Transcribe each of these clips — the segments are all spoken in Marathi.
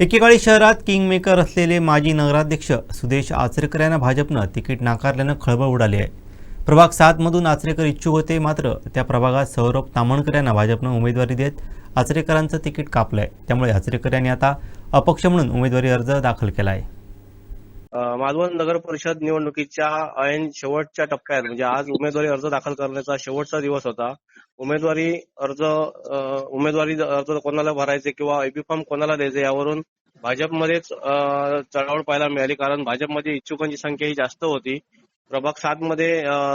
एकेकाळी शहरात किंगमेकर असलेले माजी नगराध्यक्ष सुदेश आचरेकर यांना भाजपनं तिकीट नाकारल्यानं खळबळ उडाली आहे. प्रभाग सातमधून आचरेकर इच्छुक होते मात्र त्या प्रभागात सौरभ तामणकर यांना भाजपनं उमेदवारी देत आचरेकरांचं तिकीट कापलं आहे त्यामुळे आचरेकर यांनी आता अपक्ष म्हणून उमेदवारी अर्ज दाखल केला आहे मालवण नगर परिषद निवडणुकीच्या ऐन शेवटच्या टप्प्यात म्हणजे आज उमेदवारी अर्ज दाखल करण्याचा शेवटचा दिवस होता. उमेदवारी अर्ज उमेदवारी अर्ज कोणाला भरायचे किंवा एबी फॉर्म कोणाला द्यायचे यावरून भाजपमध्येच चढावड पाहायला मिळाली. कारण भाजपमध्ये इच्छुकांची संख्या ही जास्त होती. प्रभाग सात मध्ये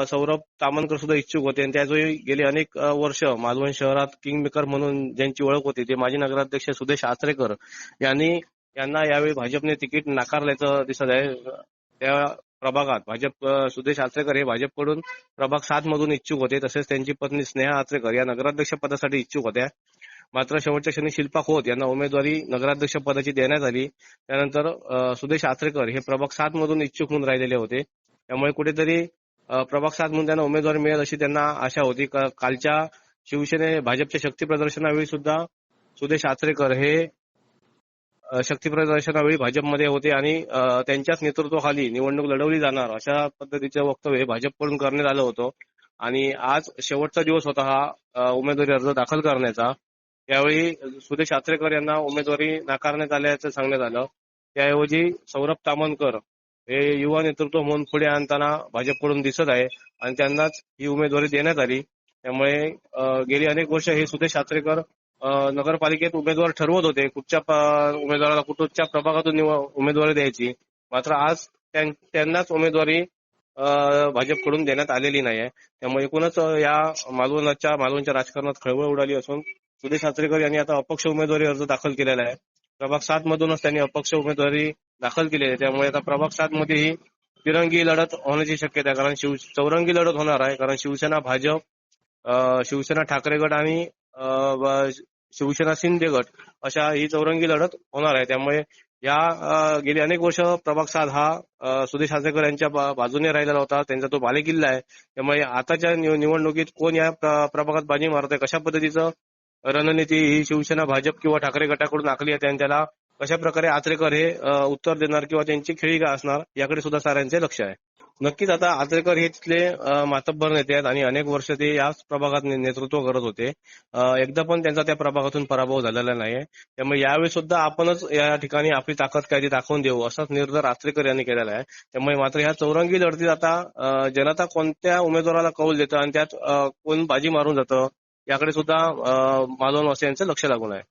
सौरभ तामनकर सुद्धा इच्छुक होते. आणि त्याचवेळी गेली अनेक वर्ष मालवण शहरात किंगमेकर म्हणून ज्यांची ओळख होती ते माजी नगराध्यक्ष सुदेश आचरेकर यांनी यांना यावेळी भाजपने तिकीट नाकारल्याचं दिसत आहे. त्या प्रभागात भाजप सुदेश आचरेकर हे भाजपकडून प्रभाग सात मधून इच्छुक होते. तसेच त्यांची पत्नी स्नेहा आचरेकर या नगराध्यक्ष पदासाठी इच्छुक होत्या. मात्र शेवटच्या क्षणी शिल्पा खोत यांना उमेदवारी नगराध्यक्ष पदाची देण्यात आली. त्यानंतर सुदेश आचरेकर हे प्रभाग सात मधून इच्छुक म्हणून राहिलेले होते. त्यामुळे कुठेतरी प्रभाग सात म्हणून त्यांना उमेदवारी मिळेल अशी त्यांना आशा होती. का- कालच्या शिवसेने भाजपच्या शक्ती प्रदर्शनावेळी सुद्धा सुदेश आचरेकर हे शक्ती प्रदर्शनावेळी भाजपमध्ये होते आणि त्यांच्याच नेतृत्वाखाली निवडणूक लढवली जाणार अशा पद्धतीचं वक्तव्य भाजपकडून करण्यात आलं होतं. आणि आज शेवटचा दिवस होता हा उमेदवारी अर्ज दाखल करण्याचा. त्यावेळी सुदेश आचरेकर यांना उमेदवारी नाकारण्यात आल्याचं सांगण्यात आलं. त्याऐवजी सौरभ तामणकर हे युवा नेतृत्व म्हणून पुढे आणताना भाजपकडून दिसत आहे आणि त्यांनाच ही उमेदवारी देण्यात आली. त्यामुळे गेली अनेक वर्ष हे सुदेश आचरेकर नगरपालिकेत उमेदवार ठरवत होते. कुठच्या उमेदवाराला कुठच्या प्रभागातून उमेदवारी द्यायची. मात्र आज त्यांनाच उमेदवारी अ, भाजपकडून देण्यात आलेली नाही आहे त्यामुळे एकूणच या मालवणच्या मालवणच्या राजकारणात खळबळ उडाली असून सुदेश आचरेकर यांनी आता अपक्ष उमेदवारी अर्ज दाखल केलेला आहे. प्रभाग सात मधूनच त्यांनी अपक्ष उमेदवारी दाखल केली आहे. त्यामुळे आता प्रभाग सात मध्येही तिरंगी लढत होण्याची शक्यता आहे. कारण शिव चौरंगी लढत होणार आहे. कारण शिवसेना भाजप शिवसेना ठाकरे गट आणि शिवसेना शिंदे गट अशा ही चौरंगी लढत होणार आहे. त्यामुळे या गेली अनेक वर्ष प्रभाग सात हा सुदेश आचरेकर यांच्या बाजूने राहिलेला होता. त्यांचा तो बालेकिल्ला आहे. त्यामुळे आताच्या निवडणुकीत कोण या प्रभागात बाजी मारत आहे कशा पद्धतीचं रणनीती ही शिवसेना भाजप किंवा ठाकरे गटाकडून आखली आहे? त्याला कशा प्रकारे आचरेकर हे उत्तर देणार किंवा त्यांची खेळी काय असणार? याकडे सुद्धा साऱ्यांचे लक्ष आहे. नक्कीच आता आचरेकर हे तिथले मातब्बर नेते आहेत आणि अनेक वर्ष ते याच प्रभागात नेतृत्व करत होते. एकदा पण त्यांचा त्या प्रभागातून पराभव झालेला नाहीये. त्यामुळे यावेळी सुद्धा आपणच या ठिकाणी आपली ताकद काय ती दाखवून देऊ असाच निर्धार आचरेकर यांनी केलेला आहे. त्यामुळे मात्र ह्या चौरंगी लढतीत आता जनता कोणत्या उमेदवाराला कौल देतं आणि त्यात कोण बाजी मारून जातं याकडे सुद्धा अ, मालवणवासियांचं लक्ष लागून आहे.